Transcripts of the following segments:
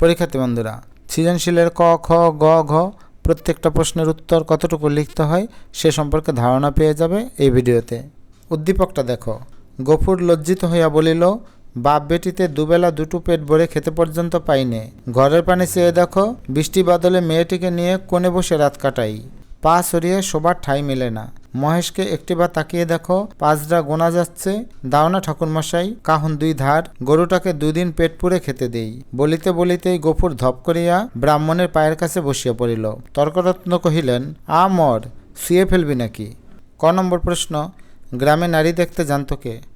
পরীক্ষার্থী বন্ধুরা, সৃজনশীলের ক, খ, গ, ঘ প্রত্যেকটা প্রশ্নের উত্তর কতটুকু লিখতে হয় সে সম্পর্কে ধারণা পেয়ে যাবে এই ভিডিওতে। উদ্দীপকটা দেখো। গফুর লজ্জিত হইয়া বলিল, বাপ বেটিতে দুবেলা দুটো পেট ভরে খেতে পর্যন্ত পাইনে ঘরের পানি চেয়ে দেখো, বৃষ্টি বাদলে মেয়েটিকে নিয়ে কোণে বসে রাত কাটাই। পা সরিয়ে শোবার ঠাঁই মেলে না। মহেশকে একটিবার তাকিয়ে দেখো, পাঁচরা গোনা যাচ্ছে। দাও না ঠাকুরমশাই, কাহন দুই ধার, গরুটাকে দুদিন পেট পুরে খেতে দেই। বলিতে বলিতেই গফুর ধপ করিয়া ব্রাহ্মণের পায়ের কাছে বসিয়া পড়িল। তর্করত্ন কহিলেন, আ মর, শুয়ে ফেলবি নাকি? ক নম্বর প্রশ্ন, গ্রামে নারী দেখতে জানত কে?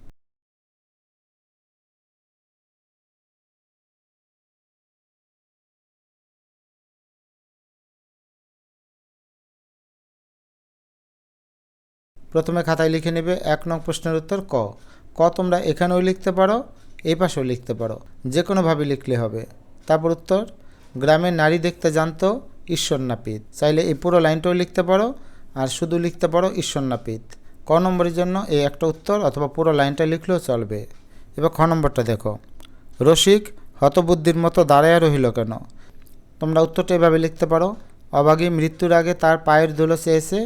প্রথমে খাতায় লিখে নেবে এক নং প্রশ্নের উত্তর ক। ক তোমরা এখানেও লিখতে পারো, এই পাশেও লিখতে পারো। যে কোনোভাবে লিখলে হবে। তারপর উত্তর, গ্রামের নারী দেখতে জানতো ঈশ্বর নাপিত চাইলে এই পুরো লাইনটাও লিখতে পারো আর শুধু লিখতে পারো ঈশ্বর নাপিত ক নম্বরের জন্য এই একটা উত্তর অথবা পুরো লাইনটা লিখলেও চলবে। এবার খ নম্বরটা দেখো। রসিক, হতবুদ্ধির মতো দাঁড়ায় রহিল কেন? তোমরা উত্তরটা এভাবে লিখতে পারো, অবাগী মৃত্যুর আগে তার পায়ের ধুলো চেয়েছে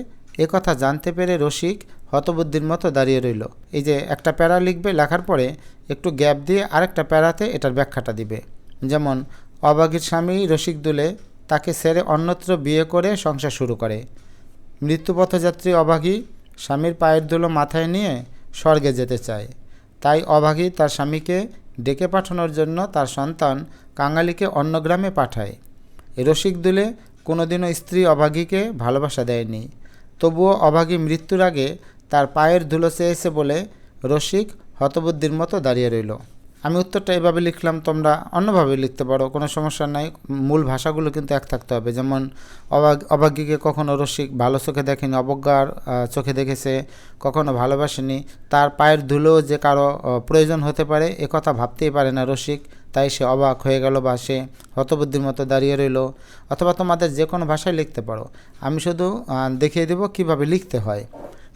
কথা জানতে পেরে রসিক হতবুদ্ধির মতো দাঁড়িয়ে রইল। এই যে একটা প্যারা লিখবে লেখার পরে একটু গ্যাপ দিয়ে আরেকটা প্যারাতে এটার ব্যাখ্যাটা দিবে। যেমন, অবাগীর স্বামী রসিক দুলে তাকে ছেড়ে অন্যত্র বিয়ে করে সংসার শুরু করে। মৃত্যুপথযাত্রী অভাগী স্বামীর পায়ের ধুলো মাথায় নিয়ে স্বর্গে যেতে চায়। তাই অভাগী তার স্বামীকে ডেকে পাঠানোর জন্য তার সন্তান কাঙালিকে অন্য গ্রামে পাঠায়। রসিক দুলে কোনোদিনও স্ত্রী অভাগীকে ভালোবাসা দেয়নি। তবুও অভাগী মৃত্যুর আগে তার পায়ের ধুলো চেয়েছে বলে রসিক হতবুদ্ধির মতো দাঁড়িয়ে রইল। আমি উত্তরটা এভাবে লিখলাম, তোমরা অন্যভাবে লিখতে পারো, কোনো সমস্যা নাই। মূল ভাষাগুলো কিন্তু এক থাকতে হবে, যেমন অবাগ অভাগীকে কখনো রসিক ভালো চোখে দেখেনি, অবজ্ঞার চোখে দেখেছে, কখনো ভালোবাসেনি, তার পায়ের ধুলো যে কারও প্রয়োজন হতে পারে, এ কথা ভাবতেই পারে না রসিক, তাই সে অবাক হয়ে গেল বা সে হতবুদ্ধির মতো দাঁড়িয়ে রইল। অথবা তোমাদের যে কোনো ভাষায় লিখতে পারো। আমি শুধু দেখিয়ে দেবো কীভাবে লিখতে হয়।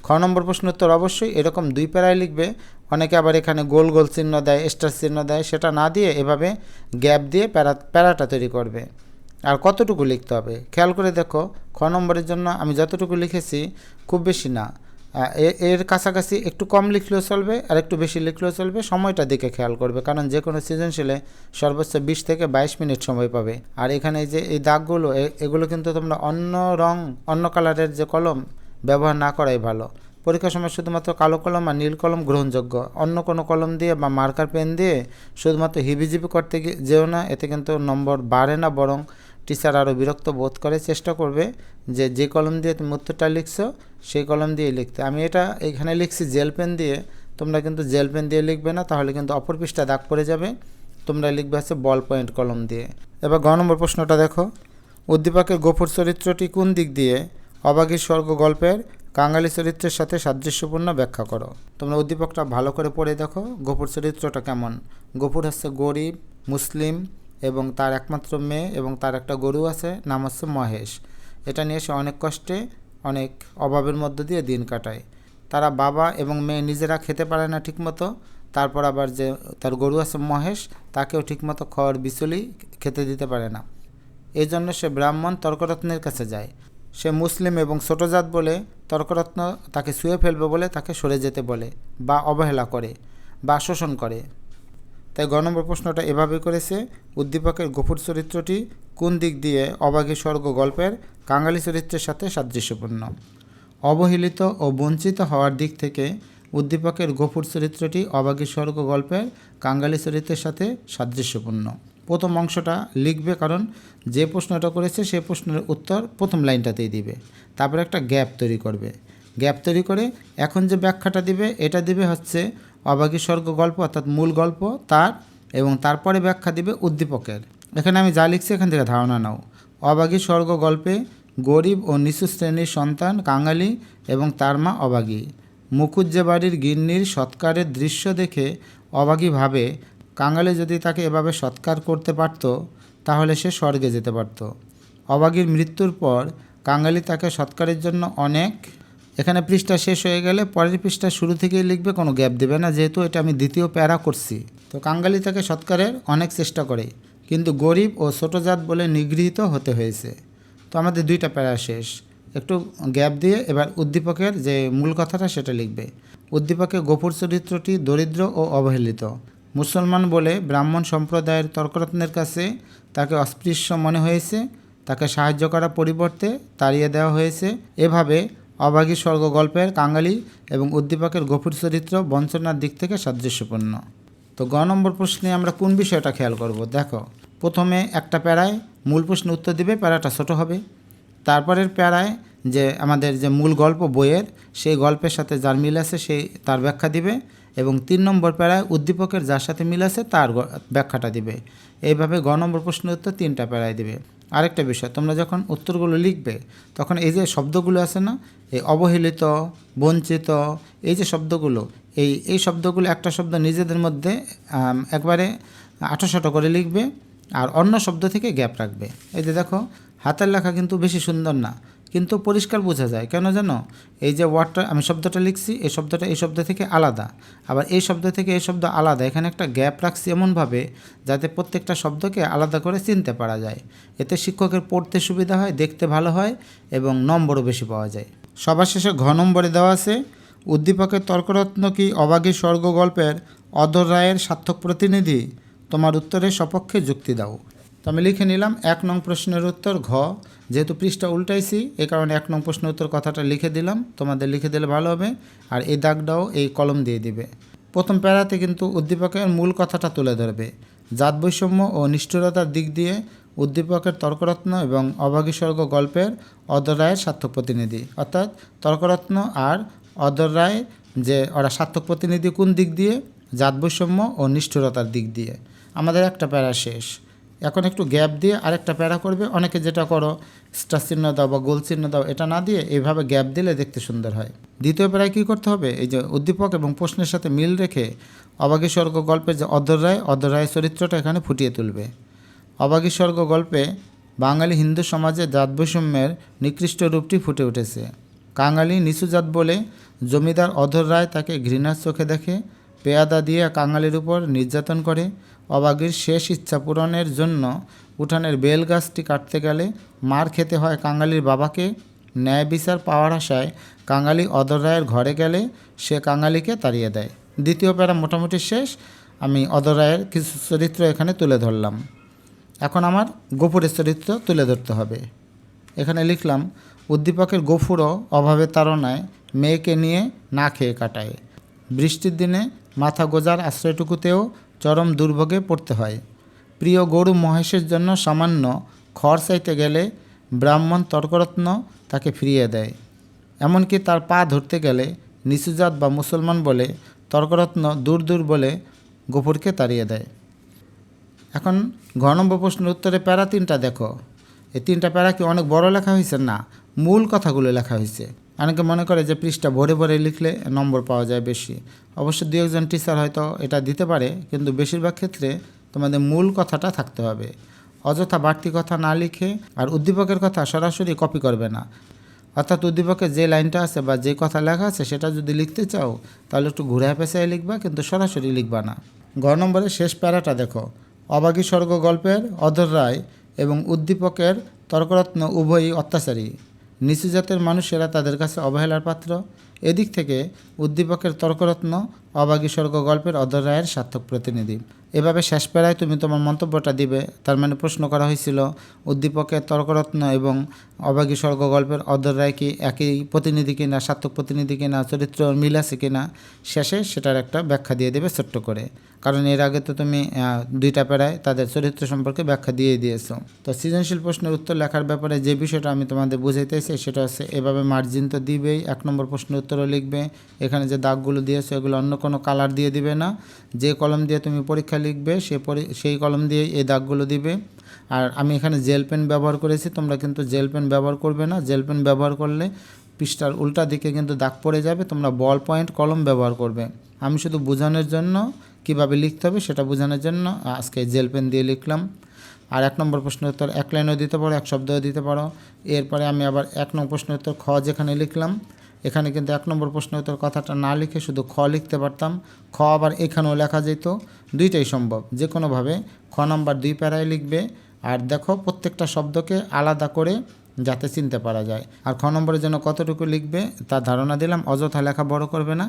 খ নম্বর প্রশ্ন উত্তর অবশ্যই, এরকম দুই প্যারায় লিখবে। অনেকে আবার এখানে গোল গোল চিহ্ন দেয় স্টার চিহ্ন দেয়, সেটা না দিয়ে এভাবে গ্যাপ দিয়ে প্যারা, প্যারাটা তৈরি করবে। আর কতটুকু লিখতে হবে? খেয়াল করে দেখো, খ নম্বরের জন্য আমি যতটুকু লিখেছি, খুব বেশি না। এর কাছাকাছি একটু কম লিখলেও চলবে, আর একটু বেশি লিখলেও চলবে, সময়টা দিকে খেয়াল করবে, কারণ যে কোনো সৃজনশীলে সর্বোচ্চ বিশ থেকে বাইশ মিনিট সময় পাবে। আর এখানে যে এই দাগগুলো এগুলো কিন্তু তোমরা অন্য রং, অন্য কালারের যে কলম ব্যবহার না করাই ভালো। পরীক্ষার সময় শুধুমাত্র কালো কলম আর নীল কলম গ্রহণযোগ্য। অন্য কোনো কলম দিয়ে বা মার্কার পেন দিয়ে শুধুমাত্র হিবিজিবি করতে যেও না, এতে কিন্তু নম্বর বাড়ে না, বরং টিচার আরও বিরক্ত বোধ করে চেষ্টা করবে যে যে কলম দিয়ে তুমি উত্তরটা লিখছো, সেই কলম দিয়ে লিখতে। আমি এটা এখানে লিখছি জেল পেন দিয়ে। তোমরা কিন্তু জেল পেন দিয়ে লিখবে না, তাহলে কিন্তু অপর পৃষ্ঠা দাগ পড়ে যাবে। তোমরা লিখবে হচ্ছে বল পয়েন্ট কলম দিয়ে। এবার গ নম্বর প্রশ্নটা দেখো। উদ্দীপকের গোফর চরিত্রটি কোন দিক দিয়ে? অবাগীর স্বর্গ গল্পের কাঙালি চরিত্রের সাথে সাদৃশ্যপূর্ণ ব্যাখ্যা করো। তোমরা উদ্দীপকটা ভালো করে পড়ে দেখো, গোপুর চরিত্রটা কেমন। গোপুর হচ্ছে গরিব, মুসলিম এবং তার একমাত্র মেয়ে এবং তার একটা গরু আছে, নাম হচ্ছে মহেশ। এটা নিয়ে সে অনেক কষ্টে, অনেক অভাবের মধ্য দিয়ে দিন কাটায়। তারা বাবা এবং মেয়ে নিজেরা খেতে পারে না ঠিকমতো, তারপর আবার যে তার গরু আছে মহেশ, তাকেও ঠিকমতো খড়, বিচুলি খেতে দিতে পারে না। এই জন্য সে ব্রাহ্মণ তর্করত্নের কাছে যায়। সে মুসলিম এবং ছোটজাত বলে তর্করত্ন তাকে শুয়ে ফেলবে বলে তাকে সরে যেতে বলে বা অবহেলা করে বা শোষণ করে। তাই গ নম্বর প্রশ্নটা এভাবে করেছে, উদ্দীপকের গফুর চরিত্রটি কোন দিক দিয়ে অবাগী স্বর্গ গল্পের কাঙালি চরিত্রের সাথে সাদৃশ্যপূর্ণ? অবহেলিত ও বঞ্চিত হওয়ার দিক থেকে উদ্দীপকের গফুর চরিত্রটি অবাগী স্বর্গ গল্পের কাঙ্গালি চরিত্রের সাথে সাদৃশ্যপূর্ণ। প্রথম অংশটা লিখবে, কারণ যে প্রশ্নটা করেছে সেই প্রশ্নের উত্তর প্রথম লাইনটাতেই দিবে। তারপরে একটা গ্যাপ তৈরি করবে। গ্যাপ তৈরি করে এখন যে ব্যাখ্যাটা দিবে, এটা দিবে হচ্ছে অবাগী স্বর্গ গল্প, অর্থাৎ মূল গল্প, তার এবং তারপরে ব্যাখ্যা দিবে উদ্দীপকের। এখানে আমি যা লিখছি, এখান থেকে ধারণা নাও। অবাগী স্বর্গ গল্পে গরিব ও নিচু শ্রেণির সন্তান, কাঙালি এবং তার মা অবাগী। মুকুজ্জে বাড়ির গিন্নির সৎকারের দৃশ্য দেখে অবাগী ভাবে কাঙালি যদি তাকে এভাবে সৎকার করতে পারত, তাহলে সে স্বর্গে যেতে পারত। অবাগীর মৃত্যুর পর কাঙালি তাকে সৎকারের জন্য অনেক, এখানে পৃষ্ঠা শেষ হয়ে গেলে পরের পৃষ্ঠা শুরু থেকেই লিখবে, কোনো গ্যাপ দেবে না, যেহেতু এটা আমি দ্বিতীয় প্যারা করছি। তো কাঙ্গালি তাকে সৎকারের অনেক চেষ্টা করে, কিন্তু গরিব ও ছোট জাত বলে নিগৃহীত হতে হয়েছে। তো আমাদের দুইটা প্যারা শেষ। একটু গ্যাপ দিয়ে এবার উদ্দীপকের যে মূল কথাটা সেটা লিখবে। উদ্দীপকে গোপুর চরিত্রটি দরিদ্র ও অবহেলিত। মুসলমান বলে ব্রাহ্মণ সম্প্রদায়ের তর্করত্নের কাছে তাকে অস্পৃশ্য মনে হয়েছে, তাকে সাহায্য করার পরিবর্তে তাড়িয়ে দেওয়া হয়েছে। এভাবে অভাগী স্বর্গ গল্পের কাঙালি এবং উদ্দীপকের গফুর চরিত্র বঞ্চনার দিক থেকে সাদৃশ্যপূর্ণ। তো গ নম্বর প্রশ্নে আমরা কোন বিষয়টা খেয়াল করব? দেখো, প্রথমে একটা প্যারায় মূল প্রশ্ন উত্তর দিবে, প্যারাটা ছোট হবে। তারপরের প্যারায় যে আমাদের যে মূল গল্প বইয়ের, সেই গল্পের সাথে যার মিল আছে সেই তার ব্যাখ্যা দিবে। এবং তিন নম্বর প্যারায় উদ্দীপকের যার সাথে মিল আছে তার ব্যাখ্যাটা দিবে। এইভাবে গ নম্বর প্রশ্নের উত্তর তিনটা প্যারায় দিবে। আরেকটা বিষয়, তোমরা যখন উত্তরগুলো লিখবে, তখন এই যে শব্দগুলো আছে না, এই অবহেলিত, বঞ্চিত, এই যে শব্দগুলো, এই এই শব্দগুলো একটা শব্দ নিজেদের মধ্যে একবারে আঠাশোটো করে লিখবে আর অন্য শব্দ থেকে গ্যাপ রাখবে। এই যে দেখো, হাতের লেখা কিন্তু বেশি সুন্দর না। কিন্তু পরিষ্কার বোঝা যায়। কেন জানো? এই যে ওয়ার্ডটা আমি শব্দটা লিখছি, এই শব্দটা এই শব্দ থেকে আলাদা। আবার এই শব্দ থেকে এই শব্দ আলাদা। এখানে একটা গ্যাপ রাখছি এমনভাবে যাতে প্রত্যেকটা শব্দকে আলাদা করে চিনতে পারা যায়। এতে শিক্ষকের পড়তে সুবিধা হয়, দেখতে ভালো হয় এবং নম্বরও বেশি পাওয়া যায়। সবার শেষে ঘ নম্বরে দেওয়া আছে, উদ্দীপকের তর্করত্ন কি অবাগী স্বর্গ গল্পের অধর রায়ের সার্থক প্রতিনিধি? তোমার উত্তরের সপক্ষে যুক্তি দাও। তো আমি লিখে নিলাম, এক নং প্রশ্নের উত্তর ঘ। যেহেতু পৃষ্ঠা উল্টাইছি এই কারণে এক নং প্রশ্নের উত্তর কথাটা লিখে দিলাম। তোমাদের লিখে দিলে ভালো হবে। আর এই দাগটাও এই কলম দিয়ে দিবে। প্রথম প্যারাতে কিন্তু উদ্দীপকের মূল কথাটা তুলে ধরবে। জাত বৈষম্য ও নিষ্ঠুরতার দিক দিয়ে উদ্দীপকের তর্করত্ন এবং অভাগী স্বর্গ গল্পের অদর রায়ের সার্থক প্রতিনিধি। অর্থাৎ তর্করত্ন আর অদর রায় যে ওরা সার্থক প্রতিনিধি কোন দিক দিয়ে? জাত বৈষম্য ও নিষ্ঠুরতার দিক দিয়ে। আমাদের একটা প্যারা শেষ। এখন একটু গ্যাপ দিয়ে আরেকটা প্যারা করবে। অনেকে যেটা করো স্টার চিহ্ন দাও বা গোল চিহ্ন দাও, এটা না দিয়ে এইভাবে গ্যাপ দিলে দেখতে সুন্দর হয়। দ্বিতীয় প্যারায় কী করতে হবে? এই যে উদ্দীপক এবং প্রশ্নের সাথে মিল রেখে অবাগী স্বর্গ গল্পের যে অদর রায় অদর রায় চরিত্রটা এখানে ফুটিয়ে তুলবে। অবাগী স্বর্গ গল্পে বাঙালি হিন্দু সমাজে জাত বৈষম্যের নিকৃষ্ট রূপটি ফুটে উঠেছে। কাঙালি নিচু জাত বলে জমিদার অধর রায় তাকে ঘৃণার চোখে দেখে পেয়াদা দিয়ে কাঙালির উপর নির্যাতন করে, অবাগীর শেষ ইচ্ছা পূরণের জন্য উঠানের বেল গাছটি কাটতে গেলে মার খেতে হয় কাঙালির বাবাকে। ন্যায় বিচার পাওয়ার আশায় কাঙালি অধর রায়ের ঘরে গেলে সে কাঙালিকে তাড়িয়ে দেয়। দ্বিতীয় প্যারা মোটামুটি শেষ, আমি অধর রায়ের কিছু চরিত্র এখানে তুলে ধরলাম। এখন আমার গোপুরের চরিত্র তুলে ধরতে হবে। এখানে লিখলাম, উদ্দীপকের গফুরও অভাবের তাড়নায় মেয়েকে নিয়ে না খেয়ে কাটায়। বৃষ্টির দিনে মাথা গোজার আশ্রয়টুকুতেও চরম দুর্ভোগে পড়তে হয়। প্রিয় গরু মহেশের জন্য সামান্য খড় চাইতে গেলে ব্রাহ্মণ তর্করত্ন তাকে ফিরিয়ে দেয়। এমনকি তার পা ধরতে গেলে নিচুজাত বা মুসলমান বলে তর্করত্ন দূর দূর বলে গোপুরকে তাড়িয়ে দেয়। এখন ঘ নম্বর প্রশ্নের উত্তরে প্যারা তিনটা দেখো। এই তিনটা প্যারা কি অনেক বড় লেখা হয়েছে না, মূল কথাগুলো লেখা হয়েছে অনেকে মনে করে যে পৃষ্ঠা ভরে ভরে লিখলে নম্বর পাওয়া যায় বেশি। অবশ্য দু একজন টিচার হয়তো এটা দিতে পারে, কিন্তু বেশিরভাগ ক্ষেত্রে তোমাদের মূল কথাটা থাকতে হবে। অযথা বাড়তি কথা না লিখে আর উদ্দীপকের কথা সরাসরি কপি করবে না। অর্থাৎ উদ্দীপকের যে লাইনটা আছে বা যে কথা লেখা আছে সেটা যদি লিখতে চাও, তাহলে একটু ঘুরায় পেঁচায় লিখবা, কিন্তু সরাসরি লিখবা না। ঘ নম্বরের শেষ প্যারাটা দেখো। অবাগী স্বর্গ গল্পের অধর রায় এবং উদ্দীপকের তর্করত্ন উভয়ই অত্যাচারী। নিচু জাতের মানুষেরা তাদের কাছে অবহেলার পাত্র। এদিক থেকে উদ্দীপকের তর্করত্ন অবাগী স্বর্গ গল্পের অধর রায়ের সার্থক প্রতিনিধি। এভাবে শেষ পেরায় তুমি তোমার মন্তব্যটা দিবে, তার মানে প্রশ্ন করা হয়েছিল, উদ্দীপকের তর্করত্ন এবং অবাগী স্বর্গ গল্পের অধর রায় কি একই প্রতিনিধি কিনা, সার্থক প্রতিনিধি কিনা, চরিত্র মিল আছে কিনা, শেষে সেটার একটা ব্যাখ্যা দিয়ে দেবে ছোট্ট করে। কারণ এর আগে তো তুমি দুইটা প্যারায় তাদের চরিত্র সম্পর্কে ব্যাখ্যা দিয়ে দিয়েছ। তো সৃজনশীল প্রশ্নের উত্তর লেখার ব্যাপারে যে বিষয়টা আমি তোমাদের বুঝাইতেছি সেটা হচ্ছে এভাবে মার্জিন তো দিবেই, এক নম্বর প্রশ্নের উত্তরও লিখবে, এখানে যে দাগগুলো দিয়েছ এগুলো অন্য কোনো কালার দিয়ে দিবে না। যে কলম দিয়ে তুমি পরীক্ষা লিখবে, সে সেই কলম দিয়েই এই দাগগুলো দিবে। আর আমি এখানে জেল পেন ব্যবহার করেছি, তোমরা কিন্তু জেল পেন ব্যবহার করবে না। জেল পেন ব্যবহার করলে পৃষ্ঠার উল্টা দিকে কিন্তু দাগ পড়ে যাবে, তোমরা বল পয়েন্ট কলম ব্যবহার করবে। আমি শুধু বোঝানোর জন্য কীভাবে লিখতে হবে সেটা বোঝানোর জন্য আজকে জেল পেন দিয়ে লিখলাম। আর এক নম্বর প্রশ্ন উত্তর এক লাইনও দিতে পারো, এক শব্দও দিতে পারো। এরপরে আমি আবার এক নম্বর প্রশ্ন উত্তর খ যেখানে লিখলাম, এখানে কিন্তু এক নম্বর প্রশ্ন উত্তর কথাটা না লিখে শুধু খ লিখতে পারতাম। খ আবার এখানেও লেখা যেত, দুইটাই সম্ভব। যে কোনোভাবে খ নাম্বার দুই প্যারায় লিখবে। আর দেখো প্রত্যেকটা শব্দকে আলাদা করে যাতে চিনতে পারা যায়। আর খ নম্বরের জন্য কতটুকু লিখবে তার ধারণা দিলাম, অযথা লেখা বড় করবে না।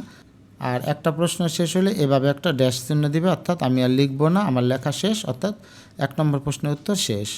আর একটা প্রশ্ন শেষ হলে এভাবে একটা ড্যাশ চিহ্ন দিবে, অর্থাৎ আমি আর লিখব না, আমার লেখা শেষ, অর্থাৎ এক নম্বর প্রশ্নের উত্তর শেষ।